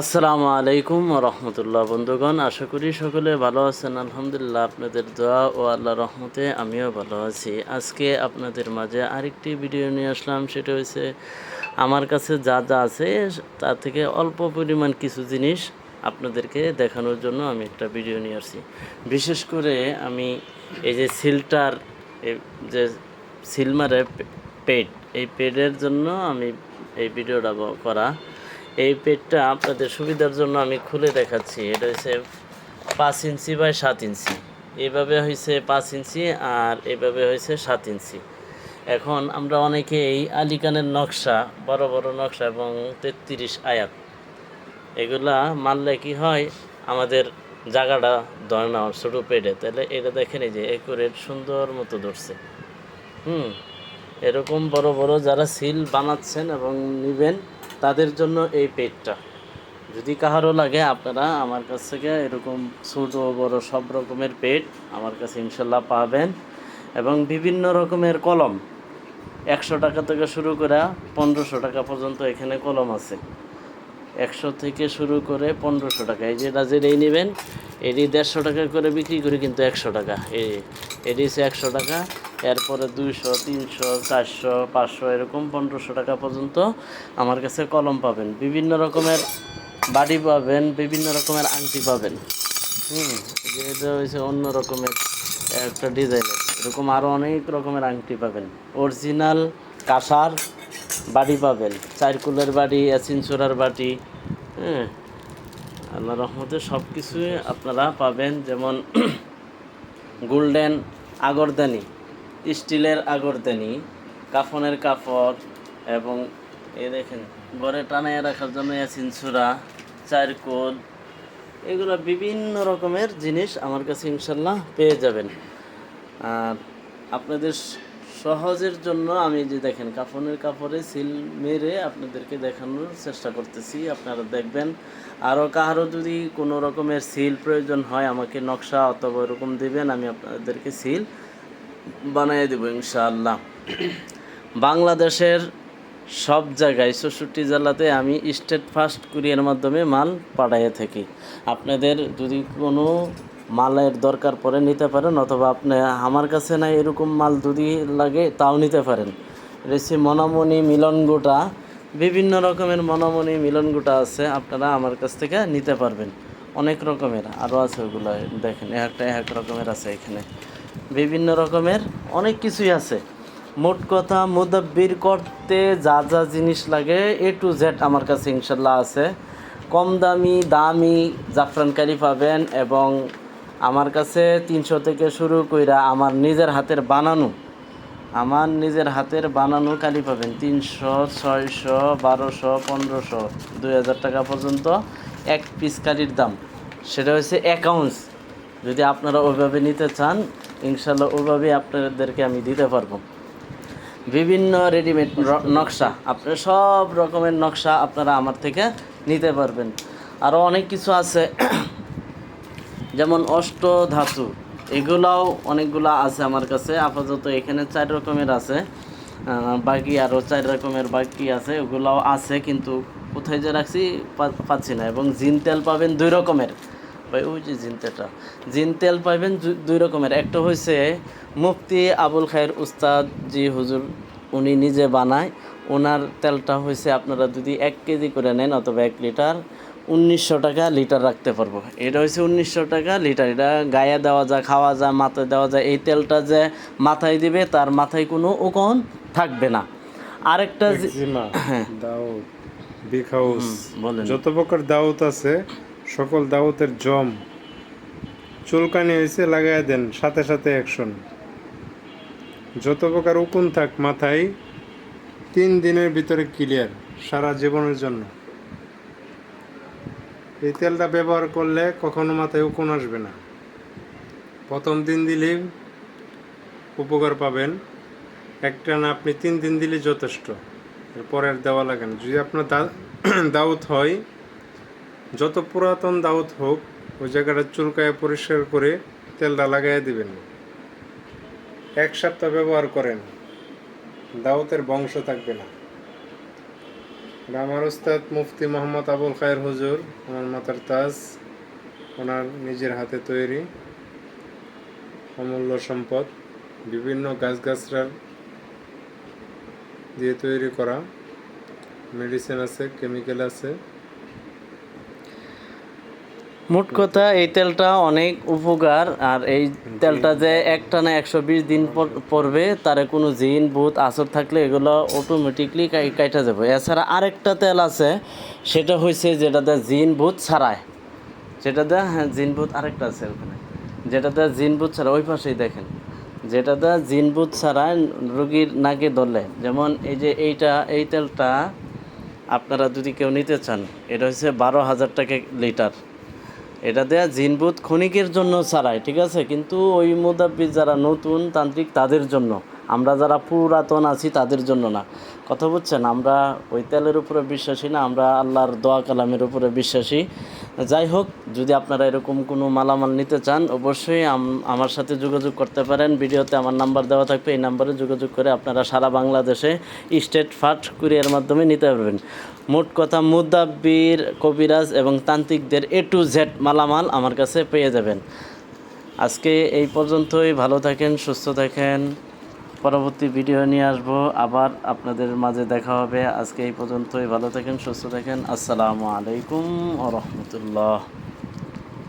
আসসালামু আলাইকুম রহমতুল্লাহ। বন্ধুগণ, আশা করি সকলে ভালো আছেন। আলহামদুলিল্লাহ, আপনাদের দোয়া ও আল্লাহ রহমতে আমিও ভালো আছি। আজকে আপনাদের মাঝে আরেকটি ভিডিও নিয়ে আসলাম। সেটা হচ্ছে আমার কাছে যা যা আছে তার থেকে অল্প পরিমাণ কিছু জিনিস আপনাদেরকে দেখানোর জন্য আমি একটা ভিডিও নিয়ে আসছি। বিশেষ করে আমি এই যে সিলটার যে সিলমারে পেড, এই পেডের জন্য আমি এই ভিডিওটা করা এই পেডটা আপনাদের সুবিধার জন্য আমি খুলে দেখাচ্ছি। এটা হচ্ছে পাঁচ ইঞ্চি বাই সাত ইঞ্চি। এইভাবে হয়েছে পাঁচ ইঞ্চি আর এভাবে হয়েছে সাত ইঞ্চি। এখন আমরা অনেকে এই আলিকানের নকশা, বড় বড় নকশা এবং তেত্রিশ আয়াত, এগুলা মানলে কি হয়, আমাদের জায়গাটা ধরে না ছোটো পেটে। তাহলে এটা দেখেন যে একুরেট সুন্দর মতো ধরছে। হুম, এরকম বড় বড় যারা সিল বানাচ্ছেন এবং নেবেন তাদের জন্য এই পেটটা। যদি কাহারও লাগে আপনারা আমার কাছ থেকে এরকম ছোট, বড় সব রকমের পেট আমার কাছে ইনশাল্লাহ পাবেন এবং বিভিন্ন রকমের কলম। একশো টাকা থেকে শুরু করে পনেরোশো টাকা পর্যন্ত এখানে কলম আছে। একশো থেকে শুরু করে পনেরোশো টাকা। এই যে রাজের এই নেবেন, এটি দেড়শো টাকা করে বিক্রি করি কিন্তু একশো টাকা। এই, এটি হচ্ছে একশো টাকা, এরপরে দুইশো, তিনশো, চারশো, পাঁচশো এরকম পনেরোশো টাকা পর্যন্ত আমার কাছে কলম পাবেন। বিভিন্ন রকমের বাড়ি পাবেন, বিভিন্ন রকমের আংটি পাবেন। হুম এই যে এটা হচ্ছে অন্য রকমের একটা ডিজাইনের এরকম আরও অনেক রকমের আংটি পাবেন। অরিজিনাল কাঁসার বাড়ি পাবেন। চারকুলের বাড়ি এসিনচোরার বাটি হ্যাঁ। আল্লাহ রহমতে সব কিছুই আপনারা পাবেন, যেমন গোল্ডেন আগরদানি, স্টিলের আগরদানি, কাফনের কাপড়, এবং এই দেখেন, ঘরে টানায় রাখার জন্য এসিনচুরা চারকোল এগুলো বিভিন্ন রকমের জিনিস আমার কাছে ইনশাল্লাহ পেয়ে যাবেন। আর আপনাদের সহজের জন্য আমি যে দেখেন, কাফনের কাপড়ে সিল মেরে আপনাদেরকে দেখানোর চেষ্টা করতেছি, আপনারা দেখবেন। আরও কারও যদি কোনো রকমের সিল প্রয়োজন হয়, আমাকে নকশা অথবা এরকম দেবেন, আমি আপনাদেরকে সিল বানিয়ে দেবো ইনশাআল্লাহ। বাংলাদেশের সব জায়গায় চৌষট্টি জেলাতে আমি স্টেট ফার্স্ট কুরিয়ার মাধ্যমে মাল পাঠিয়ে থাকি। আপনাদের যদি কোনো মালের দরকার পড়ে নিতে পারেন অথবা আপনি আমার কাছে না এরকম মাল যদি লাগে তাও নিতে পারেন। রেসি মনামণি মিলন গোটা, বিভিন্ন রকমের মনামণি মিলন গোটা আছে, আপনারা আমার কাছ থেকে নিতে পারবেন। অনেক রকমের আরও আছে ওগুলো, দেখেন একটা এক রকমের আছে এখানে। বিভিন্ন রকমের অনেক কিছুই আছে। মোট কথা মুদাব্বির করতে যা যা জিনিস লাগে এ টু জেড আমার কাছে ইনশাল্লাহ আছে। কম দামি দামি জাফরানকারি পাবেন এবং আমার কাছে তিনশো থেকে শুরু কইরা আমার নিজের হাতের বানানো, আমার নিজের হাতের বানানো কালি পাবেন তিনশো, ছয়শো, বারোশো, পনেরোশো, দুই হাজার টাকা পর্যন্ত এক পিস কালির দাম। সেটা হচ্ছে অ্যাকাউন্টস যদি আপনারা ওইভাবে নিতে চান, ইনশাল্লাহ ওইভাবেই আপনাদেরকে আমি দিতে পারব। বিভিন্ন রেডিমেড নকশা, আপনার সব রকমের নকশা আপনারা আমার থেকে নিতে পারবেন। আরও অনেক কিছু আছে। যেমন অষ্ট ধাতু, এগুলাও অনেকগুলো আছে আমার কাছে। আপাতত এখানে চার রকমের আছে। বাকি আরও চার রকমের বাকি আছে, ওগুলাও আছে, কিন্তু কোথায় যে রাখছি পাচ্ছি না। এবং জিন তেল পাবেন দুই রকমের। ওই যে জিন তেলটা। জিন তেল পাবেন দুই রকমের। একটা হয়েছে মুফতি আবুল খায়ের উস্তাদ জি হুজুর, উনি নিজে বানায়। ওনার তেলটা হয়েছে আপনারা যদি এক কেজি করে নেন অথবা এক লিটার উনিশশো টাকা লিটার রাখতে পারব। এটা হচ্ছে উনিশশো টাকা লিটার। এটা গায়ে দেওয়া যায় খাওয়া যায় মাথায় দেওয়া যায়। এই তেলটা যে মাথায় দিবে তার মাথায় কোনো ওকন থাকবে না। আরেকটা যে- জিমা দাউদ বিগ হাউস বলেন। যত প্রকার দাউত আছে সকল দাউতের জম চুলকানি হয়েছে লাগাই দেন সাথে সাথে অ্যাকশন যত প্রকার উকুন থাক মাথায় তিন দিনের ভিতরে ক্লিয়ার সারা জীবনের জন্য। এই তেলটা ব্যবহার করলে কখনো মাথায় উকুন আসবে না। প্রথম দিন দিলেই উপকার পাবেন। একটা না, আপনি তিন দিন দিলে যথেষ্ট। এরপর আর দেওয়া লাগে না। যদি আপনার দাউত হয়, যত পুরাতন দাউত হোক, ওই জায়গাটা চুলকায় পরিষ্কার করে তেলটা লাগাই দিবেন। এক সপ্তাহ ব্যবহার করেন। দাউতের বংশ থাকবে না। আমার ওস্তাদ মুফতি মোহাম্মদ আবুল খায়ের হুজুর আমার মাতার তাজ, ওনার নিজের হাতে তৈরি, অমূল্য সম্পদ, বিভিন্ন গাছগাছরার দিয়ে তৈরি করা মেডিসিন আছে কেমিক্যাল আছে মোট কথা, এই তেলটা অনেক উপকার, আর এই তেলটা যে একটা না একশো বিশ দিন পড়বে তারে কোনো জিন, ভূত, আসর থাকলে এগুলো অটোমেটিকলি কাইটা যাবে। এছাড়া আরেকটা তেল আছে, সেটা হয়েছে যেটাতে জিন, ভূত ছাড়ায়। যেটাতে হ্যাঁ জিন, ভূত আরেকটা আছে ওখানে। যেটা যেটাতে জিন, ভূত ছাড়া ওই পাশেই দেখেন। যেটা যেটাতে জিন, ভূত ছাড়ায়, রুগীর নাকে ধরলে, যেমন এই যে এইটা, এই তেলটা আপনারা যদি কেউ নিতে চান, এটা হচ্ছে বারো হাজার টাকা লিটার। এটা দেয়া জিনবুত ক্ষণিকের জন্য ছাড়ায় ঠিক আছে? কিন্তু ওই মোদাব্বি যারা নতুন তান্ত্রিক তাদের জন্য। আমরা যারা পুরাতন আছি তাদের জন্য না। কথা বুঝছেন? আমরা ওই তেলের উপরে বিশ্বাসী না, আমরা আল্লাহর দোয়া কালামের উপরে বিশ্বাসী। যাই হোক, যদি আপনারা এরকম কোনো মালামাল নিতে চান, অবশ্যই আমার সাথে যোগাযোগ করতে পারেন। ভিডিওতে আমার নাম্বার দেওয়া থাকবে, এই নাম্বারে যোগাযোগ করে আপনারা সারা বাংলাদেশে স্টেট ফাস্ট কুরিয়ার মাধ্যমে নিতে পারবেন। মোট কথা, মুদাব্বির, কবিরাজ এবং তান্ত্রিকদের এ টু জেড মালামাল আমার কাছে পেয়ে যাবেন। আজকে এই পর্যন্তই। ভালো থাকেন, সুস্থ থাকেন। পরবর্তী ভিডিও নিয়ে আসব। আবার আপনাদের মাঝে দেখা হবে। আজকে এই পর্যন্তই। ভালো থাকেন, সুস্থ থাকেন। আসসালামু আলাইকুম ও রহমতুল্লাহ।